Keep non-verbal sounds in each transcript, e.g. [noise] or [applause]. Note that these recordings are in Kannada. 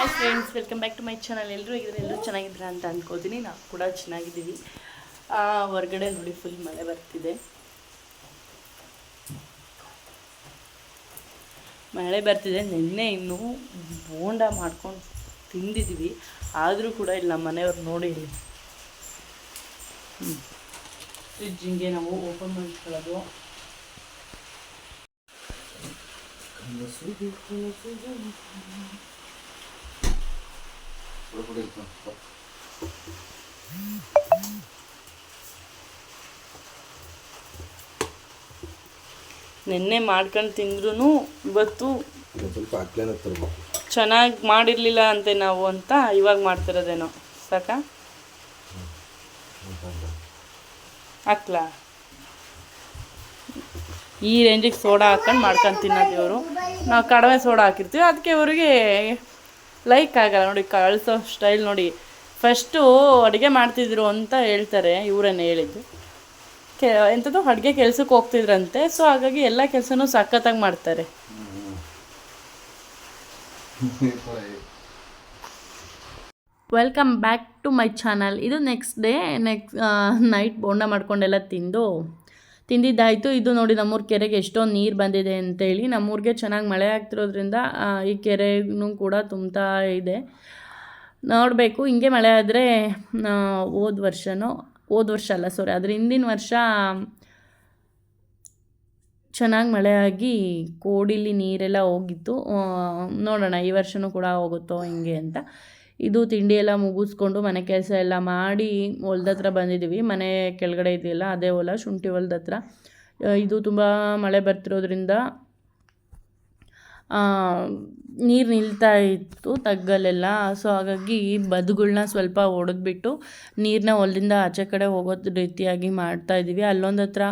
Hi friends welcome back to my channel ಎಲ್ಲರೂ ಇದ್ರೆ ಎಲ್ಲರೂ ಚೆನ್ನಾಗಿದ್ದೀರಾ ಅಂತ ಅಂದ್ಕೋತೀನಿ ನಾವು ಕೂಡ ಚೆನ್ನಾಗಿದ್ದೀವಿ. ಹೊರಗಡೆ ನೋಡಿ ಫುಲ್ ಮಳೆ ಬರ್ತಿದೆ. ಮಳೆ ಬರ್ತಿದೆ. ನಿನ್ನೆ ಇನ್ನೂ ಬೋಂಡ ಮಾಡ್ಕೊಂಡು ತಿಂದಿದ್ದೀವಿ. ಆದರೂ ಕೂಡ ಇಲ್ಲಿ ನಮ್ಮ ಮನೆಯವ್ರು ನೋಡಿ ಇಲ್ಲಿ. ಫ್ರಿಜ್ ಹಿಂಗೆ ನಾವು ಓಪನ್ ಮಾಡ್ಕೊಳ್ಳೋದು. ನಿನ್ನೆ ಮಾಡ್ಕೊಂಡು ತಿಂದ್ರೂ ಇವತ್ತು ಸ್ವಲ್ಪ ಚೆನ್ನಾಗಿ ಮಾಡಿರಲಿಲ್ಲ ಅಂತೆ ನಾವು ಅಂತ ಇವಾಗ ಮಾಡ್ತಿರೋದೇನೋ. ಸಾಕಾ? ಹಾಕ್ಲಾ ಈ ರೇಂಜಿಗೆ ಸೋಡಾ ಹಾಕೊಂಡು ಮಾಡ್ಕೊಂಡು ತಿನ್ನೋದು ಇವರು. ನಾವು ಕಡಿಮೆ ಸೋಡಾ ಹಾಕಿರ್ತೀವಿ. ಅದಕ್ಕೆ ಇವರಿಗೆ ಲೈಕ್ ಆಗಲ್ಲ ನೋಡಿ, ಕಳಿಸೋ ಸ್ಟೈಲ್ ನೋಡಿ. ಫಸ್ಟು ಅಡುಗೆ ಮಾಡ್ತಿದ್ರು ಅಂತ ಹೇಳ್ತಾರೆ ಇವರನ್ನು ಹೇಳಿದ್ದು. ಕೆ ಎಂಥದ್ದು ಅಡುಗೆ ಕೆಲ್ಸಕ್ಕೆ ಹೋಗ್ತಿದ್ರಂತೆ ಸೊ ಹಾಗಾಗಿ ಎಲ್ಲ ಕೆಲಸನೂ ಸಖತ್ತಾಗಿ ಮಾಡ್ತಾರೆ. Welcome back to my channel ಇದು next day next night bonda ಮಾಡ್ಕೊಂಡೆಲ್ಲ ತಿಂದು. ತಿಂದಿದ್ದಾಯಿತು. ಇದು ನೋಡಿ ನಮ್ಮೂರ ಕೆರೆಗೆ ಎಷ್ಟೊಂದು ನೀರು ಬಂದಿದೆ ಅಂತೇಳಿ. ನಮ್ಮೂರಿಗೆ ಚೆನ್ನಾಗಿ ಮಳೆ ಆಗ್ತಿರೋದ್ರಿಂದ ಈ ಕೆರೆನೂ ಕೂಡ ತುಂಬ್ತಾ ಇದೆ. ನೋಡಬೇಕು, ಹಿಂಗೆ ಮಳೆ ಆದರೆ ಹೋದ ವರ್ಷನೋ, ಹೋದ ವರ್ಷ ಅಲ್ಲ ಸಾರಿ ಆದರೆ ಹಿಂದಿನ ವರ್ಷ ಚೆನ್ನಾಗಿ ಮಳೆ ಆಗಿ ಕೋಡಿಲಿ ನೀರೆಲ್ಲ ಹೋಗಿತ್ತು. ನೋಡೋಣ, ಈ ವರ್ಷನೂ ಕೂಡ ಹೋಗುತ್ತೋ ಹಿಂಗೆ ಅಂತ. ಇದು ತಿಂಡಿ ಎಲ್ಲ ಮುಗಿಸ್ಕೊಂಡು ಮನೆ ಕೆಲಸ ಎಲ್ಲ ಮಾಡಿ ಹೊಲ್ದ ಹತ್ರ ಬಂದಿದ್ದೀವಿ ಮನೆ ಕೆಳಗಡೆ ಇದೆಯಲ್ಲ, ಅದೇ ಹೊಲ, ಶುಂಠಿ ಹೊಲ್ದ ಹತ್ರ. ಇದು ತುಂಬ ಮಳೆ ಬರ್ತಿರೋದ್ರಿಂದ ನೀರು ನಿಲ್ತಾ ಇತ್ತು ತಗ್ಗಲೆಲ್ಲ. ಸೊ, ಹಾಗಾಗಿ ಬದುಗಳನ್ನ ಸ್ವಲ್ಪ ಒಡೆದ್ಬಿಟ್ಟು ನೀರನ್ನ ಹೊಲದಿಂದ ಆಚೆ ಕಡೆ ಹೋಗೋ ರೀತಿಯಾಗಿ ಮಾಡ್ತಾ ಇದ್ದೀವಿ ಅಲ್ಲೊಂದು ಹತ್ರ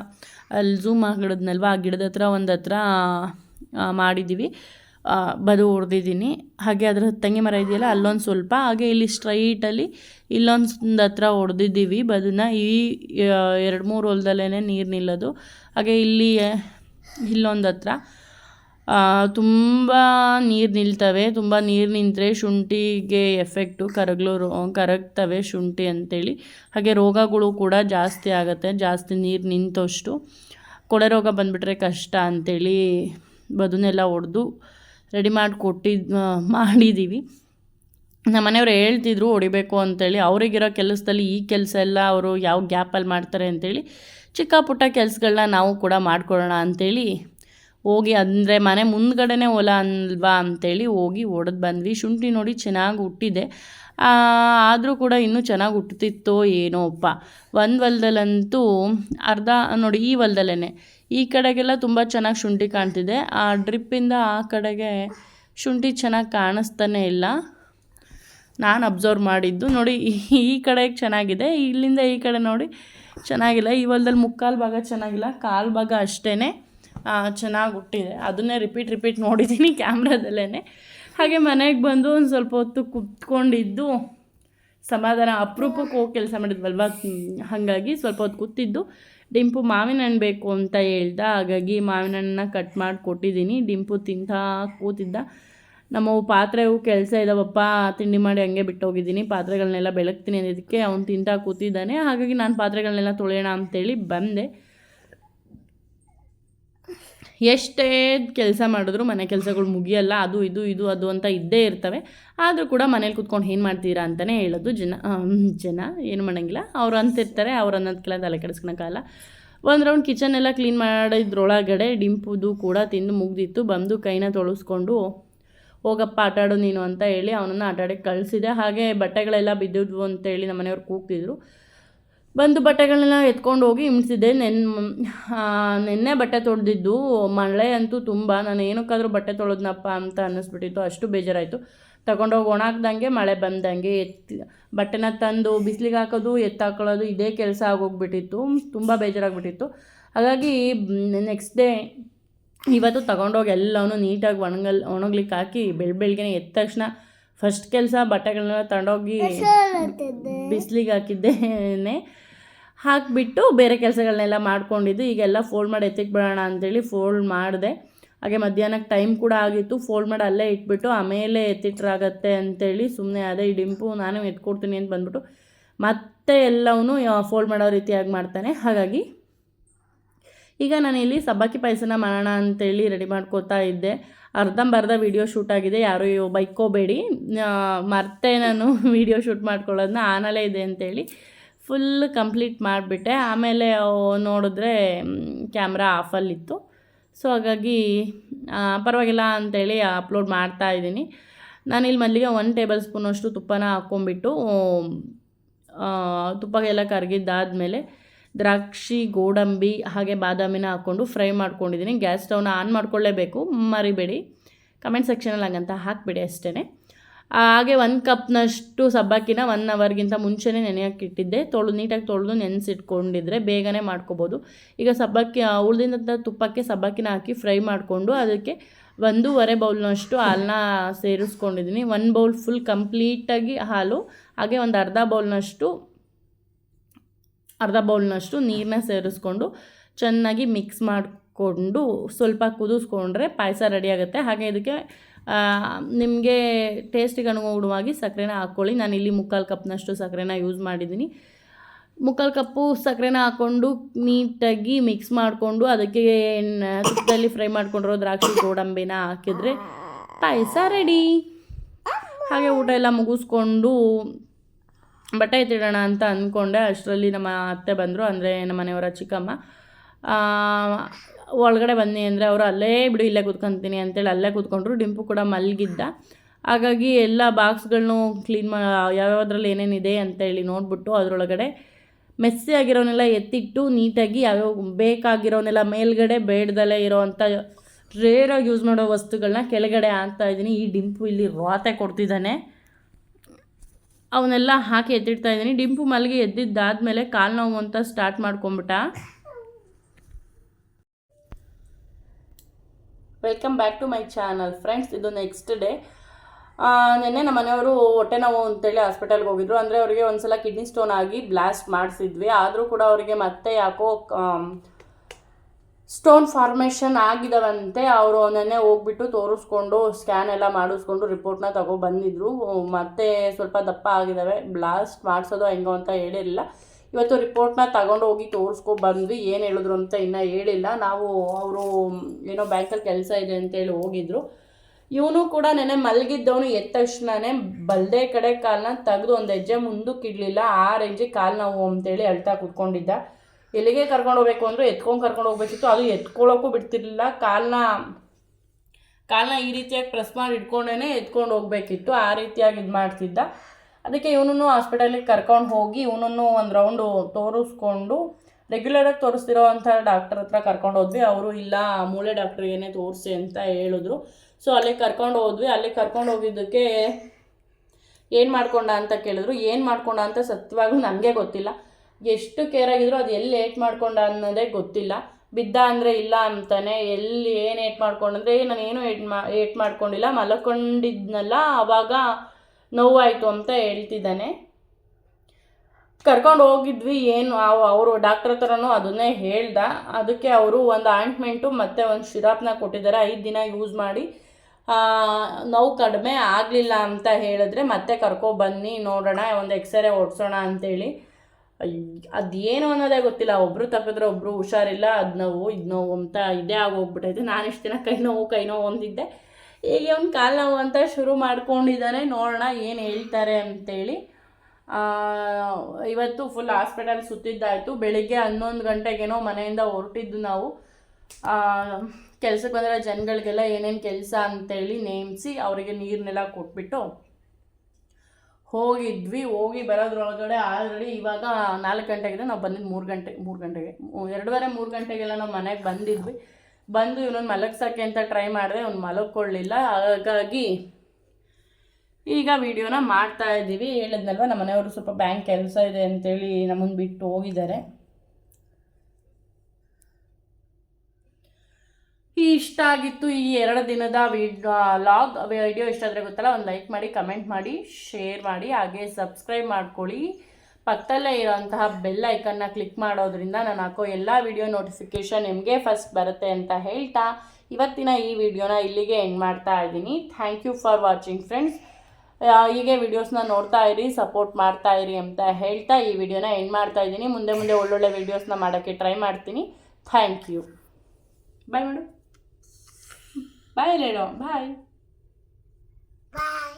ಅಲ್ಲಿ ಝೂಮ್ ಆಗಿಡದ್ನಲ್ವ ಆ ಗಿಡದ ಹತ್ರ ಒಂದು ಹತ್ರ ಮಾಡಿದ್ದೀವಿ ಬದು ಹೊಡೆದಿದ್ದೀನಿ. ಹಾಗೆ ಅದರ ತಂಗಿ ಮರ ಇದೆಯಲ್ಲ, ಅಲ್ಲೊಂದು ಸ್ವಲ್ಪ. ಹಾಗೆ ಇಲ್ಲಿ ಸ್ಟ್ರೈಟಲ್ಲಿ ಇಲ್ಲೊಂದು ಹತ್ರ ಹೊಡೆದಿದ್ದೀವಿ ಬದನ್ನ ಈ ಎರಡು ಮೂರು ಹೊಲದಲ್ಲೇ ನೀರು ನಿಲ್ಲೋದು. ಹಾಗೆ ಇಲ್ಲಿ, ಇಲ್ಲೊಂದು ಹತ್ರ. ತುಂಬ ನೀರು ನಿಲ್ತವೆ. ತುಂಬ ನೀರು ನಿಂತರೆ ಶುಂಠಿಗೆ ಎಫೆಕ್ಟು ಕರಗಲು ರೋ ಕರಗ್ತವೆ ಶುಂಠಿ ಅಂತೇಳಿ. ಹಾಗೆ ರೋಗಗಳು ಕೂಡ ಜಾಸ್ತಿ ಆಗುತ್ತೆ. ಜಾಸ್ತಿ ನೀರು ನಿಂತಷ್ಟು. ಕೊಳೆ ರೋಗ ಬಂದುಬಿಟ್ರೆ ಕಷ್ಟ ಅಂತೇಳಿ ಬದುನೆಲ್ಲ ಹೊಡೆದು ರೆಡಿ ಮಾಡಿ ಕೊಟ್ಟಿದ್ದು ಮಾಡಿದ್ದೀವಿ ನಮ್ಮ ಮನೆಯವ್ರು ಹೇಳ್ತಿದ್ರು, ಹೊಡಿಬೇಕು ಅಂತೇಳಿ. ಅವರಿಗಿರೋ ಕೆಲಸದಲ್ಲಿ ಈ ಕೆಲಸ ಎಲ್ಲ ಅವರು ಯಾವ ಗ್ಯಾಪಲ್ಲಿ ಮಾಡ್ತಾರೆ ಅಂತೇಳಿ, ಚಿಕ್ಕ ಪುಟ್ಟ ಕೆಲಸಗಳನ್ನ ನಾವು ಕೂಡ ಮಾಡ್ಕೊಳ್ಳೋಣ ಅಂತೇಳಿ ಹೋಗಿ, ಅಂದರೆ ಮನೆ ಮುಂದ್ಗಡೆನೇ ಹೊಲ ಅಲ್ವಾ ಅಂತೇಳಿ ಹೋಗಿ ಹೊಡೆದು ಬಂದ್ವಿ. ಶುಂಠಿ ನೋಡಿ ಚೆನ್ನಾಗಿ ಹುಟ್ಟಿದೆ. ಆದರೂ ಕೂಡ ಇನ್ನೂ ಚೆನ್ನಾಗಿ ಹುಟ್ಟುತ್ತಿತ್ತೋ ಏನೋಪ್ಪ ಒಂದು ಹೊಲದಲ್ಲಂತೂ ಅರ್ಧ, ನೋಡಿ ಈ ಹೊಲ್ದಲ್ಲೇ ಈ ಕಡೆಗೆಲ್ಲ ತುಂಬ ಚೆನ್ನಾಗಿ ಶುಂಠಿ ಕಾಣ್ತಿದೆ. ಆ ಡ್ರಿಪ್ಪಿಂದ ಆ ಕಡೆಗೆ ಶುಂಠಿ ಚೆನ್ನಾಗಿ ಕಾಣಿಸ್ತಾನೇ ಇಲ್ಲ. ನಾನು ಅಬ್ಸರ್ವ್ ಮಾಡಿದ್ದು. ನೋಡಿ, ಈ ಕಡೆಗೆ ಚೆನ್ನಾಗಿದೆ. ಇಲ್ಲಿಂದ ಈ ಕಡೆ ನೋಡಿ ಚೆನ್ನಾಗಿಲ್ಲ. ಈ ಹೊಲದಲ್ಲಿ ಮುಕ್ಕಾಲು ಭಾಗ ಚೆನ್ನಾಗಿಲ್ಲ. ಕಾಲು ಭಾಗ ಅಷ್ಟೇ ಚೆನ್ನಾಗಿ ಹುಟ್ಟಿದೆ. ಅದನ್ನೇ ರಿಪೀಟ್ ರಿಪೀಟ್ ನೋಡಿದ್ದೀನಿ ಕ್ಯಾಮ್ರಾದಲ್ಲೇ ಹಾಗೆ ಮನೆಗೆ ಬಂದು ಒಂದು ಸ್ವಲ್ಪ ಹೊತ್ತು ಕುತ್ಕೊಂಡಿದ್ದು, ಸಮಾಧಾನ ಅಪರೂಪಕ್ಕೆ ಹೋಗಿ ಕೆಲಸ ಮಾಡಿದ್ವಲ್ವ? ಹಾಗಾಗಿ ಸ್ವಲ್ಪ ಹೊತ್ತು ಕೂತಿದ್ದು. ಡಿಂಪು ಮಾವಿನ ಹಣ್ಣು ಬೇಕು ಅಂತ ಹೇಳ್ದ, ಹಾಗಾಗಿ ಮಾವಿನ ಹಣ್ಣನ್ನ ಕಟ್ ಮಾಡಿ ಕೊಟ್ಟಿದ್ದೀನಿ. ಡಿಂಪು ತಿಂತಾ ಕೂತಿದ್ದ. ನಮ್ಮವು ಪಾತ್ರೆವು ಕೆಲಸ ಇದಾವಪ್ಪ, ತಿಂಡಿ ಮಾಡಿ ಹಂಗೆ ಬಿಟ್ಟೋಗಿದ್ದೀನಿ. ಪಾತ್ರೆಗಳನ್ನೆಲ್ಲ ಬೆಳಗ್ತೀನಿ ಅನ್ನೋದಕ್ಕೆ ಅವ್ನು ತಿಂತಾ ಕೂತಿದ್ದಾನೆ. ಹಾಗಾಗಿ ನಾನು ಪಾತ್ರೆಗಳನ್ನೆಲ್ಲ ತೊಳೆಯೋಣ ಅಂತೇಳಿ ಬಂದೆ. ಎಷ್ಟೇ ಕೆಲಸ ಮಾಡಿದ್ರು ಮನೆ ಕೆಲಸಗಳು ಮುಗಿಯಲ್ಲ, ಅದು ಇದು ಇದು ಅದು ಅಂತ ಇದ್ದೇ ಇರ್ತವೆ. ಆದರೂ ಕೂಡ ಮನೇಲಿ ಕುತ್ಕೊಂಡು ಏನು ಮಾಡ್ತೀರಾ ಅಂತಲೇ ಹೇಳೋದು ಜನ. ಜನ ಏನು ಮಾಡೋಂಗಿಲ್ಲ. ಅವ್ರು ಅಂತಿರ್ತಾರೆ, ಅವ್ರು ಅನ್ನೋದಕ್ಕೆಲ್ಲ ತಲೆ ಕೆಡಿಸ್ಕೊಳಕ್ಕಾಗಲ್ಲ ಒಂದು ರೌಂಡ್ ಕಿಚನ್ ಎಲ್ಲ ಕ್ಲೀನ್ ಮಾಡಿದ್ರೊಳಗಡೆ ಡಿಂಪುದು ಕೂಡ ತಿಂದು ಮುಗ್ದಿತ್ತು. ಬಂದು ಕೈನ ತೊಳಸ್ಕೊಂಡು, ಹೋಗಪ್ಪ ಆಟಾಡು ನೀನು ಅಂತ ಹೇಳಿ ಅವನನ್ನು ಆಟಾಡಕ್ಕೆ ಕಳಿಸಿದೆ. ಹಾಗೆ ಬಟ್ಟೆಗಳೆಲ್ಲ ಬಿದ್ದಿದ್ವು ಅಂತೇಳಿ ನಮ್ಮ ಮನೆಯವ್ರು ಕೂಗ್ತಿದ್ರು. ಬಂದು ಬಟ್ಟೆಗಳನ್ನೆಲ್ಲ ಎತ್ಕೊಂಡು ಹೋಗಿ ಹಿಂಡ್ಸಿದ್ದೆ. ನೆನ್ ನೆನ್ನೆ ಬಟ್ಟೆ ತೊಳೆದಿದ್ದು. ಮಳೆ ಅಂತೂ ತುಂಬ, ನಾನು ಏನಕ್ಕಾದರೂ ಬಟ್ಟೆ ತೊಳೆದ್ನಪ್ಪ ಅಂತ ಅನ್ನಿಸ್ಬಿಟ್ಟಿತ್ತು. ಅಷ್ಟು ಬೇಜಾರಾಯಿತು. ತಗೊಂಡೋಗಿ ಒಣಾಗ್ದಂಗೆ ಮಳೆ ಬಂದಂಗೆ ಎತ್ತಿ, ಬಟ್ಟೆನ ತಂದು ಬಿಸಿಲಿಗೆ ಹಾಕೋದು ಎತ್ತಾಕೊಳ್ಳೋದು ಇದೇ ಕೆಲಸ ಆಗೋಗ್ಬಿಟ್ಟಿತ್ತು. ತುಂಬ ಬೇಜಾರಾಗ್ಬಿಟ್ಟಿತ್ತು. ಹಾಗಾಗಿ ನೆಕ್ಸ್ಟ್ ಡೇ ಇವತ್ತು ತಗೊಂಡೋಗಿ ಎಲ್ಲವೂ ನೀಟಾಗಿ ಒಣಗಲ್ ಒಣಗ್ಲಿಕ್ಕೆ ಹಾಕಿ ಬೆಳ್, ಬೆಳಗ್ಗೆನೆ ಎದ್ದ ತಕ್ಷಣ ಫಸ್ಟ್ ಕೆಲಸ ಬಟ್ಟೆಗಳನ್ನೆಲ್ಲ ತಗೊಂಡೋಗಿ ಬಿಸಿಲಿಗೆ ಹಾಕಿದ್ದೇನೆ. ಹಾಕಿಬಿಟ್ಟು ಬೇರೆ ಕೆಲಸಗಳನ್ನೆಲ್ಲ ಮಾಡ್ಕೊಂಡಿದ್ದು. ಈಗೆಲ್ಲ ಫೋಲ್ಡ್ ಮಾಡಿ ಎತ್ತಿಕ್ ಬಿಡೋಣ ಅಂತೇಳಿ ಫೋಲ್ಡ್ ಮಾಡಿದೆ. ಹಾಗೆ ಮಧ್ಯಾಹ್ನಕ್ಕೆ ಟೈಮ್ ಕೂಡ ಆಗಿತ್ತು. ಫೋಲ್ಡ್ ಮಾಡಿ ಅಲ್ಲೇ ಇಟ್ಬಿಟ್ಟು ಆಮೇಲೆ ಎತ್ತಿಟ್ರಾಗತ್ತೆ ಅಂತೇಳಿ ಸುಮ್ಮನೆ ಅದೇ ಈ ಡಿಂಪು ನಾನು ಎತ್ಕೊಡ್ತೀನಿ ಅಂತ ಬಂದ್ಬಿಟ್ಟು ಮತ್ತೆ ಎಲ್ಲವೂ ಫೋಲ್ಡ್ ಮಾಡೋ ರೀತಿಯಾಗಿ ಮಾಡ್ತಾನೆ. ಹಾಗಾಗಿ ಈಗ ನಾನು ಇಲ್ಲಿ ಸಬ್ಬಕ್ಕಿ ಪಾಯಸನ ಮಾಡೋಣ ಅಂತೇಳಿ ರೆಡಿ ಮಾಡ್ಕೋತಾ ಇದ್ದೆ. ಅರ್ಧಂಬರ್ಧ ವಿಡಿಯೋ ಶೂಟ್ ಆಗಿದೆ. ಯಾರು ಬೈಕೋಬೇಡಿ. ಮರ್ತೆ ನಾನು [laughs] ವಿಡಿಯೋ ಶೂಟ್ ಮಾಡ್ಕೊಳ್ಳೋದನ್ನ ಆನಲೇ ಇದೆ ಅಂತೇಳಿ ಫುಲ್ ಕಂಪ್ಲೀಟ್ ಮಾಡಿಬಿಟ್ಟೆ. ಆಮೇಲೆ ನೋಡಿದ್ರೆ ಕ್ಯಾಮ್ರಾ ಆಫಲ್ಲಿತ್ತು ಸೊ ಹಾಗಾಗಿ ಪರವಾಗಿಲ್ಲ ಅಂತೇಳಿ ಅಪ್ಲೋಡ್ ಮಾಡ್ತಾ ಇದ್ದೀನಿ. ನಾನಿಲ್ಲಿ ಮೊದಲಿಗೆ ಒನ್ ಟೇಬಲ್ ಸ್ಪೂನಷ್ಟು ತುಪ್ಪನ ಹಾಕ್ಕೊಂಬಿಟ್ಟು ತುಪ್ಪಗೆಲ್ಲ ಕರಗಿದ್ದಾದಮೇಲೆ ದ್ರಾಕ್ಷಿ, ಗೋಡಂಬಿ, ಹಾಗೆ ಬಾದಾಮಿನ ಹಾಕ್ಕೊಂಡು ಫ್ರೈ ಮಾಡ್ಕೊಂಡಿದ್ದೀನಿ. ಗ್ಯಾಸ್ ಸ್ಟವ್ನ ಆನ್ ಮಾಡ್ಕೊಳ್ಳೇಬೇಕು. ಮರಿಬೇಡಿ. ಕಮೆಂಟ್ ಸೆಕ್ಷನಲ್ಲಿ ಹಂಗಂತ ಹಾಕಿಬಿಡಿ ಅಷ್ಟೇ ಹಾಗೆ ಒಂದು ಕಪ್ನಷ್ಟು ಸಬ್ಬಕ್ಕಿನ ಒನ್ ಅವರ್ಗಿಂತ ಮುಂಚೆನೇ ನೆನೆಯೋಕೆ ಇಟ್ಟಿದ್ದೆ. ತೊಳೆದು, ನೀಟಾಗಿ ತೊಳೆದು ನೆನೆಸಿಟ್ಕೊಂಡಿದ್ರೆ ಬೇಗನೆ ಮಾಡ್ಕೋಬೋದು. ಈಗ ಸಬ್ಬಕ್ಕಿ ಉಳ್ದಿಂದ ತುಪ್ಪಕ್ಕೆ ಸಬ್ಬಕ್ಕಿನ ಹಾಕಿ ಫ್ರೈ ಮಾಡಿಕೊಂಡು ಅದಕ್ಕೆ ಒಂದೂವರೆ ಬೌಲ್ನಷ್ಟು ಹಾಲನ್ನ ಸೇರಿಸ್ಕೊಂಡಿದ್ದೀನಿ. ಒಂದು ಬೌಲ್ ಫುಲ್ ಕಂಪ್ಲೀಟಾಗಿ ಹಾಲು, ಹಾಗೆ ಒಂದು ಅರ್ಧ ಬೌಲ್ನಷ್ಟು ಅರ್ಧ ಬೌಲ್ನಷ್ಟು ನೀರನ್ನ ಸೇರಿಸ್ಕೊಂಡು ಚೆನ್ನಾಗಿ ಮಿಕ್ಸ್ ಮಾಡಿಕೊಂಡು ಸ್ವಲ್ಪ ಕುದಿಸ್ಕೊಂಡ್ರೆ ಪಾಯಸ ರೆಡಿ ಆಗುತ್ತೆ. ಹಾಗೆ ಇದಕ್ಕೆ ನಿಮಗೆ ಟೇಸ್ಟಿಗೆ ಅನುಗುಣವಾಗಿ ಸಕ್ಕರೆನ ಹಾಕ್ಕೊಳ್ಳಿ. ನಾನು ಇಲ್ಲಿ ಮುಕ್ಕಾಲು ಕಪ್ನಷ್ಟು ಸಕ್ಕರೆನ ಯೂಸ್ ಮಾಡಿದ್ದೀನಿ. ಮುಕ್ಕಾಲು ಕಪ್ಪು ಸಕ್ಕರೆನ ಹಾಕ್ಕೊಂಡು ನೀಟಾಗಿ ಮಿಕ್ಸ್ ಮಾಡಿಕೊಂಡು ಅದಕ್ಕೆ ತುಪ್ಪದಲ್ಲಿ ಫ್ರೈ ಮಾಡ್ಕೊಂಡಿರೋ ದ್ರಾಕ್ಷಿ ಗೋಡಂಬಿನ ಹಾಕಿದರೆ ಪಾಯಸ ರೆಡಿ ಹಾಗೆ ಊಟ ಎಲ್ಲ ಮುಗಿಸ್ಕೊಂಡು ಬಟ್ಟೆ ಎತ್ತಿಡೋಣ ಅಂತ ಅಂದ್ಕೊಂಡೆ. ಅಷ್ಟರಲ್ಲಿ ನಮ್ಮ ಅತ್ತೆ ಬಂದರು, ಅಂದರೆ ನಮ್ಮ ಮನೆಯವರ ಚಿಕ್ಕಮ್ಮ. ಒಳಗಡೆ ಬನ್ನಿ ಅಂದರೆ ಅವರು ಅಲ್ಲೇ ಬಿಡು, ಇಲ್ಲೇ ಕೂತ್ಕೊಂತೀನಿ ಅಂತೇಳಿ ಅಲ್ಲೇ ಕೂತ್ಕೊಂಡ್ರು. ಡಿಂಪು ಕೂಡ ಮಲಗಿದ್ದ. ಹಾಗಾಗಿ ಎಲ್ಲ ಬಾಕ್ಸ್ಗಳನ್ನು ಕ್ಲೀನ್ ಮಾ, ಯಾವ್ಯಾವ್ದ್ರಲ್ಲಿ ಏನೇನಿದೆ ಅಂತೇಳಿ ನೋಡಿಬಿಟ್ಟು ಅದರೊಳಗಡೆ ಮೆಸ್ಸಿ ಆಗಿರೋನೆಲ್ಲ ಎತ್ತಿಟ್ಟು ನೀಟಾಗಿ ಯಾವ್ಯಾವ ಬೇಕಾಗಿರೋನೆಲ್ಲ ಮೇಲ್ಗಡೆ ಬೇಡದಲ್ಲೇ ಇರೋವಂಥ ರೇರಾಗಿ ಯೂಸ್ ಮಾಡೋ ವಸ್ತುಗಳನ್ನ ಕೆಳಗಡೆ ಹಾಕ್ತಾ ಇದ್ದೀನಿ. ಈ ಡಿಂಪು ಇಲ್ಲಿ ರಾತೆ ಕೊಡ್ತಿದ್ದಾನೆ. ಅವನ್ನೆಲ್ಲ ಹಾಕಿ ಎತ್ತಿಡ್ತಾ ಇದ್ದೀನಿ. ಡಿಂಪು ಮಲಗಿ ಎದ್ದಿದ್ದಾದ್ಮೇಲೆ ಕಾಲು ನೋವು ಅಂತ start ಮಾಡ್ಕೊಂಬಿಟ್ಟ welcome back to my channel friends ಇದು ನೆಕ್ಸ್ಟ್ ಡೇ ನಿನ್ನೆ ನಮ್ಮ ಮನೆಯವರು ಹೊಟ್ಟೆ ನೋವು ಅಂತೇಳಿ ಹಾಸ್ಪಿಟಲ್ಗೆ ಹೋಗಿದ್ರು. ಅಂದರೆ ಅವರಿಗೆ ಒಂದ್ಸಲ ಕಿಡ್ನಿ ಸ್ಟೋನ್ ಆಗಿ ಬ್ಲಾಸ್ಟ್ ಮಾಡಿಸಿದ್ವಿ. ಆದರೂ ಕೂಡ ಅವರಿಗೆ ಮತ್ತೆ ಯಾಕೋ ಸ್ಟೋನ್ ಫಾರ್ಮೇಷನ್ ಆಗಿದವಂತೆ, ಅವರು ನೆನ್ನೆ ಹೋಗ್ಬಿಟ್ಟು ತೋರಿಸ್ಕೊಂಡು, ಸ್ಕ್ಯಾನ್ ಎಲ್ಲ ಮಾಡಿಸ್ಕೊಂಡು ರಿಪೋರ್ಟ್ನ ತಗೋ ಬಂದಿದ್ರು ಮತ್ತೆ ಸ್ವಲ್ಪ ದಪ್ಪ ಆಗಿದ್ದಾವೆ ಬ್ಲಾಸ್ಟ್ ಮಾಡಿಸೋದು ಹೆಂಗೋ ಅಂತ ಹೇಳಿರಲಿಲ್ಲ. ಇವತ್ತು ರಿಪೋರ್ಟ್ನ ತಗೊಂಡು ಹೋಗಿ ತೋರಿಸ್ಕೊ ಬಂದ್ವಿ ಏನು ಹೇಳಿದ್ರು ಅಂತ ಇನ್ನೂ ಹೇಳಿಲ್ಲ. ನಾವು ಅವರು, ಏನೋ ಬ್ಯಾಂಕಲ್ಲಿ ಕೆಲಸ ಇದೆ ಅಂತೇಳಿ ಹೋಗಿದ್ರು. ಇವನು ಕೂಡ ನೆನೆ ಮಲಗಿದ್ದವನು ಎದ್ದ ತಕ್ಷಣನೇ ಬಲ್ದೇ ಕಡೆ ಕಾಲನ್ನ ತೆಗೆದು ಒಂದು ಹೆಜ್ಜೆ ಮುಂದಕ್ಕೆ ಇಡಲಿಲ್ಲ. ಆ ರೇಂಜಿಗೆ ಕಾಲು ನೋವು ಅಂತೇಳಿ ಅಳ್ತಾ ಕೂತ್ಕೊಂಡಿದ್ದ. ಎಲ್ಲಿಗೆ ಕರ್ಕೊಂಡು ಹೋಗ್ಬೇಕು ಅಂದರೆ ಎತ್ಕೊಂಡು ಕರ್ಕೊಂಡು ಹೋಗ್ಬೇಕಿತ್ತು. ಅದು ಎತ್ಕೊಳ್ಳೋಕ್ಕೂ ಬಿಡ್ತಿರ್ಲಿಲ್ಲ. ಕಾಲನ್ನ ಕಾಲನ್ನ ಈ ರೀತಿಯಾಗಿ ಪ್ರೆಸ್ ಮಾಡಿ ಇಟ್ಕೊಂಡೇ ಎತ್ಕೊಂಡು ಹೋಗ್ಬೇಕಿತ್ತು. ಆ ರೀತಿಯಾಗಿ ಇದು ಮಾಡ್ತಿದ್ದ. ಅದಕ್ಕೆ ಇವನನ್ನು ಹಾಸ್ಪಿಟಲಿಗೆ ಕರ್ಕೊಂಡು ಹೋಗಿ ಇವನನ್ನು ಒಂದು ರೌಂಡು ತೋರಿಸ್ಕೊಂಡು ರೆಗ್ಯುಲರಾಗಿ ತೋರಿಸ್ತಿರೋ ಅಂಥ ಡಾಕ್ಟರ್ ಹತ್ರ ಕರ್ಕೊಂಡು ಹೋದ್ವಿ. ಅವರು, ಇಲ್ಲ, ಮೂಳೆ ಡಾಕ್ಟ್ರಿಗೇನೆ ತೋರಿಸಿ ಅಂತ ಹೇಳಿದ್ರು. ಸೊ ಅಲ್ಲಿಗೆ ಕರ್ಕೊಂಡು ಹೋದ್ವಿ. ಅಲ್ಲಿಗೆ ಕರ್ಕೊಂಡು ಹೋಗಿದ್ದಕ್ಕೆ ಏನು ಮಾಡ್ಕೊಂಡ ಅಂತ ಕೇಳಿದ್ರು. ಏನು ಮಾಡ್ಕೊಂಡ ಅಂತ ಸತ್ಯವಾಗ್ಲೂ ನನಗೆ ಗೊತ್ತಿಲ್ಲ. ಎಷ್ಟು ಕೇರ್ ಆಗಿದ್ರು ಅದು ಎಲ್ಲಿ ಏಟ್ ಮಾಡ್ಕೊಂಡ ಅನ್ನೋದೇ ಗೊತ್ತಿಲ್ಲ. ಬಿದ್ದ ಅಂದರೆ ಇಲ್ಲ ಅಂತಾನೆ, ಎಲ್ಲಿ ಏನು ಏಟ್ ಮಾಡ್ಕೊಂಡಂದ್ರೆ ನಾನು ಏನು ಏಟ್ ಮಾ ಏಟ್ ಮಾಡ್ಕೊಂಡಿಲ್ಲ, ಮಲ್ಕೊಂಡಿದ್ನಲ್ಲ ಆವಾಗ ನೋವಾಯಿತು ಅಂತ ಹೇಳ್ತಿದ್ದಾನೆ. ಕರ್ಕೊಂಡು ಹೋಗಿದ್ವಿ, ಏನು ಅವರು ಡಾಕ್ಟ್ರ್ ಹತ್ರನೂ ಅದನ್ನೇ ಹೇಳ್ದ. ಅದಕ್ಕೆ ಅವರು ಒಂದು ಆಯಿಂಟ್ಮೆಂಟು ಮತ್ತು ಒಂದು ಶಿರಾಪ್ನ ಕೊಟ್ಟಿದ್ದಾರೆ, ಐದು ದಿನ ಯೂಸ್ ಮಾಡಿ. ನೋವು ಕಡಿಮೆ ಆಗಲಿಲ್ಲ ಅಂತ ಹೇಳಿದ್ರೆ ಮತ್ತೆ ಕರ್ಕೊ ಬನ್ನಿ, ನೋಡೋಣ, ಒಂದು ಎಕ್ಸ್ರೇ ಓಡಿಸೋಣ ಅಂತೇಳಿ. ಅದೇನು ಅನ್ನೋದೇ ಗೊತ್ತಿಲ್ಲ. ಒಬ್ಬರು ತಪ್ಪಿದ್ರೆ ಒಬ್ಬರು ಹುಷಾರಿಲ್ಲ, ಅದು ನೋವು, ಇದು ನೋವು ಅಂತ ಇದೇ ಆಗೋಗ್ಬಿಟ್ಟೈತೆ ನಾನು ಇಷ್ಟು ದಿನ ಕೈ ನೋವು ಕೈ ನೋವು ಅಂದಿದ್ದೆ. ಈಗ ಒಂದು ಕಾಲು ನೋವು ಅಂತ ಶುರು ಮಾಡ್ಕೊಂಡಿದ್ದಾನೆ. ನೋಡೋಣ ಏನು ಹೇಳ್ತಾರೆ ಅಂತೇಳಿ. ಇವತ್ತು ಫುಲ್ ಹಾಸ್ಪಿಟಲ್ ಸುತ್ತಿದ್ದಾಯಿತು. ಬೆಳಿಗ್ಗೆ ಹನ್ನೊಂದು ಗಂಟೆಗೇನೋ ಮನೆಯಿಂದ ಹೊರಟಿದ್ದು ನಾವು. ಕೆಲ್ಸಕ್ಕೆ ಬಂದರೆ ಜನಗಳಿಗೆಲ್ಲ ಏನೇನು ಕೆಲಸ ಅಂತೇಳಿ ನೇಮಿಸಿ ಅವರಿಗೆ ನೀರನ್ನೆಲ್ಲ ಕೊಟ್ಬಿಟ್ಟು ಹೋಗಿದ್ವಿ, ಹೋಗಿ ಬರೋದ್ರೊಳಗಡೆ ಆಲ್ರೆಡಿ ಇವಾಗ ನಾಲ್ಕು ಗಂಟೆಗಿದೆ. ನಾವು ಬಂದಿದ್ದು ಮೂರು ಗಂಟೆ, ಮೂರು ಗಂಟೆಗೆ ಎರಡುವರೆ, ಮೂರು ಗಂಟೆಗೆಲ್ಲ ನಾವು ಮನೆಗೆ ಬಂದಿದ್ವಿ. ಬಂದು ಇವನನ್ನು ಮಲಗ್ಸೋಕ್ಕೆ ಅಂತ ಟ್ರೈ ಮಾಡಿದೆ, ಅವ್ನು ಮಲಗ್ಕೊಳ್ಳಿಲ್ಲ. ಹಾಗಾಗಿ ಈಗ ವಿಡಿಯೋನ ಮಾಡ್ತಾ ಇದ್ದೀವಿ ಹೇಳಿದ್ನಲ್ವ ನಮ್ಮ ಮನೆಯವರು ಸ್ವಲ್ಪ ಬ್ಯಾಂಕ್ ಕೆಲಸ ಇದೆ ಅಂತೇಳಿ ನಮ್ಮನ್ನು ಬಿಟ್ಟು ಹೋಗಿದ್ದಾರೆ ಈ ಇಷ್ಟ ಆಗಿತ್ತು ಈ ಎರಡು ದಿನದ ವಿಡಿಯೋ ಲಾಗ್ ವಿಡಿಯೋ ಇಷ್ಟ ಆದರೆ ಗೊತ್ತಲ್ಲ, ಒಂದು ಲೈಕ್ ಮಾಡಿ ಕಮೆಂಟ್ ಮಾಡಿ ಶೇರ್ ಮಾಡಿ, ಹಾಗೆ ಸಬ್ಸ್ಕ್ರೈಬ್ ಮಾಡ್ಕೊಳ್ಳಿ. ಪಕ್ಕದಲ್ಲೇ ಇರೋಂತಹ ಬೆಲ್ ಐಕನ್ನ ಕ್ಲಿಕ್ ಮಾಡೋದ್ರಿಂದ ನಾನು ಹಾಕೋ ಎಲ್ಲ ವಿಡಿಯೋ ನೋಟಿಫಿಕೇಷನ್ ನಿಮಗೆ ಫಸ್ಟ್ ಬರುತ್ತೆ ಅಂತ ಹೇಳ್ತಾ. ಇವತ್ತಿನ ಈ ವಿಡಿಯೋನ ಇಲ್ಲಿಗೆ ಎಂಡ್ ಮಾಡ್ತಾ ಇದ್ದೀನಿ. Thank you for watching friends ಹೀಗೆ ವಿಡಿಯೋಸ್ನ ನೋಡ್ತಾ ಇರಿ ಸಪೋರ್ಟ್ ಮಾಡ್ತಾ ಇರಿ ಅಂತ ಹೇಳ್ತಾ ಈ ವಿಡಿಯೋನ ಎಂಡ್ ಮಾಡ್ತಾ ಇದ್ದೀನಿ. ಮುಂದೆ ಮುಂದೆ ಒಳ್ಳೊಳ್ಳೆ ವಿಡಿಯೋಸ್ನ ಮಾಡೋಕ್ಕೆ ಟ್ರೈ ಮಾಡ್ತೀನಿ. ಥ್ಯಾಂಕ್ ಯು ಬಾಯ್ ಮಾಡು ಬಾಯ್ ರೇಣು ಬಾಯ್ Bye.